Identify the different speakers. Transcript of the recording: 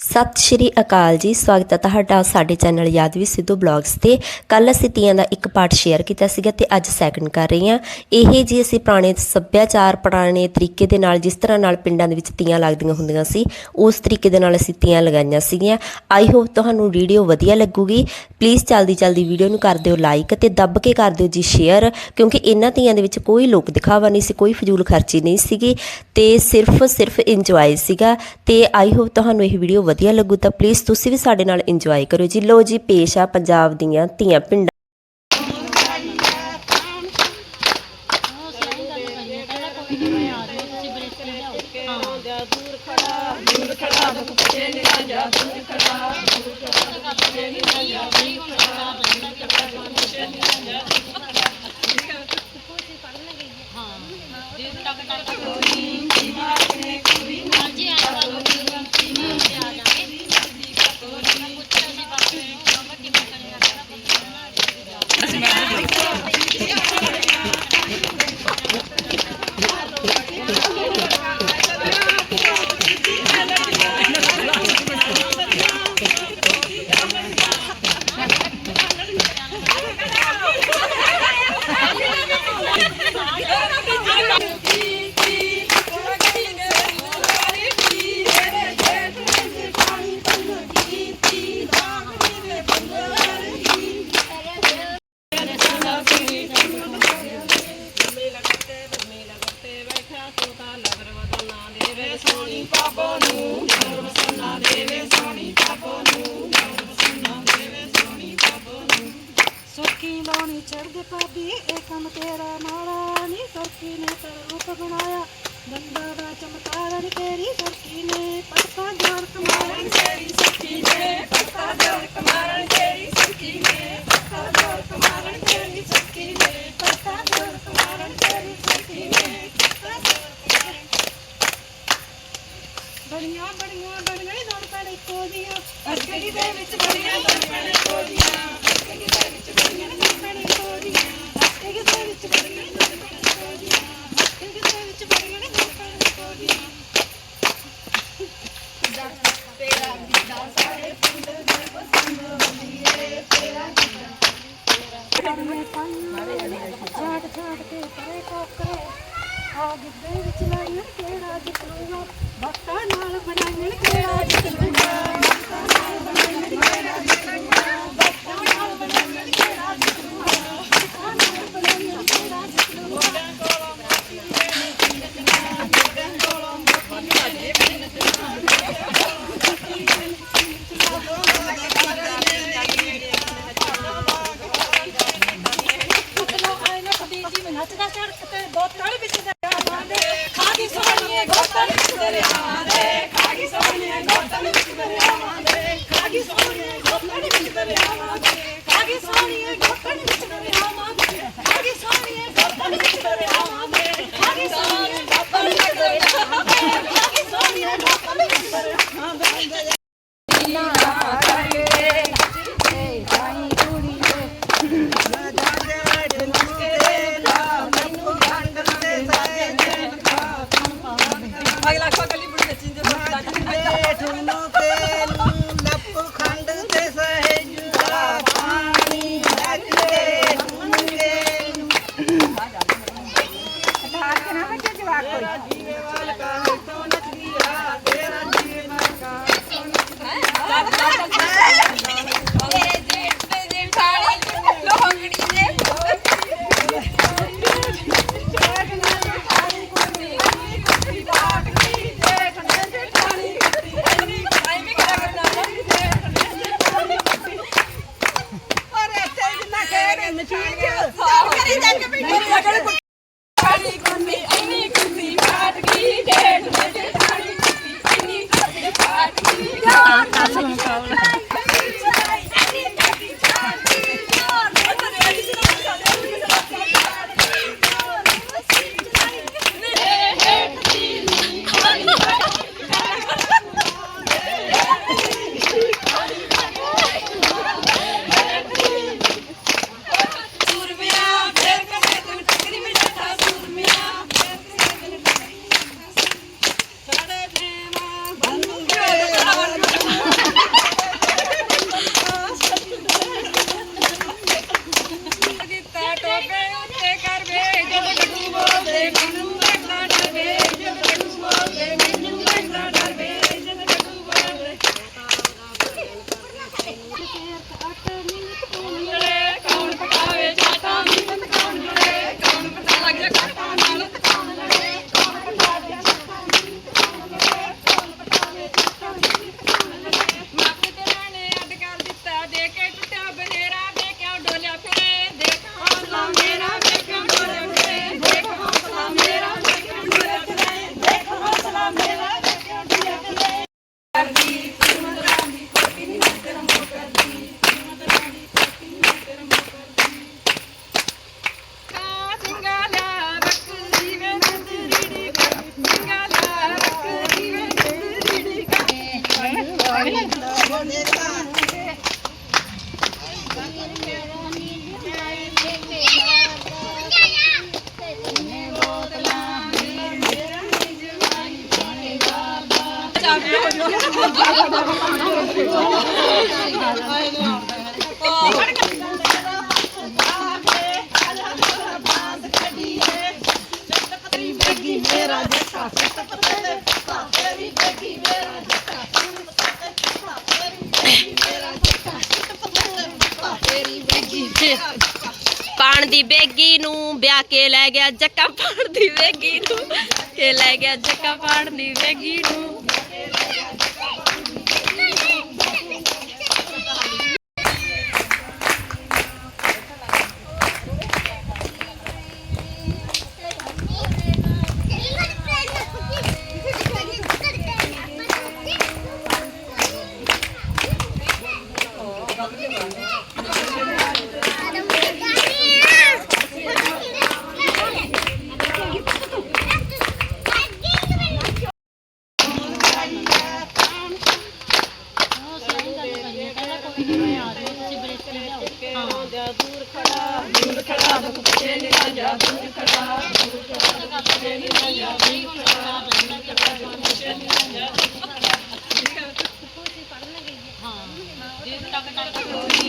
Speaker 1: ਸਤਿ ਸ਼੍ਰੀ ਅਕਾਲ ਜੀ, ਸਵਾਗਤ ਹੈ ਤੁਹਾਡਾ ਸਾਡੇ ਚੈਨਲ ਯਾਦਵੀ ਸਿੱਧੂ ਬਲੌਗਸ ਤੇ। ਕੱਲ ਅਸੀਂ ਤੀਆਂ ਦਾ ਇੱਕ ਪਾਰਟ ਸ਼ੇਅਰ ਕੀਤਾ ਸੀਗਾ ਤੇ ਅੱਜ ਸੈਕੰਡ ਕਰ ਰਹੀ ਹਾਂ। ਇਹ ਜੀ ਅਸੀਂ ਪੁਰਾਣੇ ਸੱਭਿਆਚਾਰ, ਪੁਰਾਣੇ ਤਰੀਕੇ ਦੇ ਨਾਲ, ਜਿਸ ਤਰ੍ਹਾਂ ਨਾਲ ਪਿੰਡਾਂ ਦੇ ਵਿੱਚ ਤੀਆਂ ਲੱਗਦੀਆਂ ਹੁੰਦੀਆਂ ਸੀ, ਉਸ ਤਰੀਕੇ ਦੇ ਨਾਲ ਅਸੀਂ ਤੀਆਂ ਲਗਾਈਆਂ ਸੀਗੀਆਂ। ਆਈ ਹੋਪ ਤੁਹਾਨੂੰ ਵੀਡੀਓ ਵਧੀਆ ਲੱਗੂਗੀ। ਪਲੀਜ਼ ਜਲਦੀ ਜਲਦੀ ਵੀਡੀਓ ਨੂੰ ਕਰ ਦਿਓ ਲਾਈਕ ਤੇ ਦੱਬ ਕੇ ਕਰ ਦਿਓ ਜੀ ਸ਼ੇਅਰ ਕਿਉਂਕਿ ਇਹਨਾਂ ਤੀਆਂ ਦੇ ਵਿੱਚ ਕੋਈ ਲੋਕ ਦਿਖਾਵਾ ਨਹੀਂ ਸੀ, ਕੋਈ ਫਜ਼ੂਲ ਖਰਚੀ ਨਹੀਂ ਸੀਗੀ ਤੇ ਸਿਰਫ ਸਿਰਫ ਇੰਜੋਏ ਸੀਗਾ ਤੇ ਆਈ ਹੋਪ ਤੁਹਾਨੂੰ ਇਹ ਵੀਡੀਓ ਵਧੀਆ ਲੱਗੂ ਤਾਂ ਪਲੀਜ਼ ਤੁਸੀਂ ਵੀ ਸਾਡੇ ਨਾਲ ਇੰਜੋਏ ਕਰੋ ਜੀ। ਲੋ ਜੀ, ਪੇਸ਼ ਆ ਪੰਜਾਬ ਦੀਆਂ ਧੀਆਂ ਪਿੰਡਾਂ
Speaker 2: ਸੁਰਖੀ ਲਾਉਣੀ ਚੜਦੇ ਭਾਬੀ, ਇਹ ਕੰਮ ਤੇਰਾ ਮਾੜਾ ਨਹੀਂ ਸੁਰਖੀ ਨੇ ਤੇਰਾ ਰੂਪ ਬਣਾਇਆ ਬੰਦਾ ਦਾ ਚਮਕਾਰ ਤੇਰੀ। ਸੁਰਖੀ ਨੇ ਪੱਕਾ ਜੋਰ ਕਮਾਰਨ ਤੇਰੀ ਸੁਰਖੀ ਨੇ ਪੱਕਾ ਜੋਰ ਕਮਾਰਨ ਤੇਰੀ ਸੁਰਖੀ ਛਾਟ ਝਾੜ ਕੇ ਕਰੇ ਕੋਕਰੇ ਆ ਗਿੱਧੇ ਵਿੱਚ ਲਾਈਆਂ ਕਿਹੜਾ ਜਿੱਤੂਗਾ ਬੱਕਾ ਨਾਲ ਬਣਾਈਆਂ ਕਿਹੜਾ ਜਿੱਤੂਗਾ ਬੱਕਾ ਨਾਲ ਬਣਾਈਆਂ ਕਿਹੜਾ ਜਿੱਤੂਗਾ ਬੱਕਾ ਨਾਲ ਬਣਾਈਆਂ ਕਿਹੜਾ ਜਿੱਤੂਗਾ ਬੱਕਾ ਸੜਕ ਤੇ ਬੋਤਲ ਵਿੱਚ ਦਰਿਆਵਾਂ ਦੇ ਖਾਗੀ ਸੋਹਣੀਏ ਗੋਤਲ ਵਿੱਚ ਦੇ ਮੇਰਾ ਜੱਟਾ ਸੱਤ ਪਰਦੇ
Speaker 1: ਪਾਣ ਦੀ ਬੇਗੀ ਨੂੰ, ਵਿਆਹ ਕੇ ਲੈ ਗਿਆ ਜੱਕਾ ਪਾਣ ਦੀ ਬੇਗੀ ਨੂੰ ਕੇ ਲੈ ਗਿਆ ਜੱਕਾ ਪਾਣ ਦੀ ਬੇਗੀ ਨੂੰ। ਹਾਂ। ਜੇ ਟਕ ਟਕ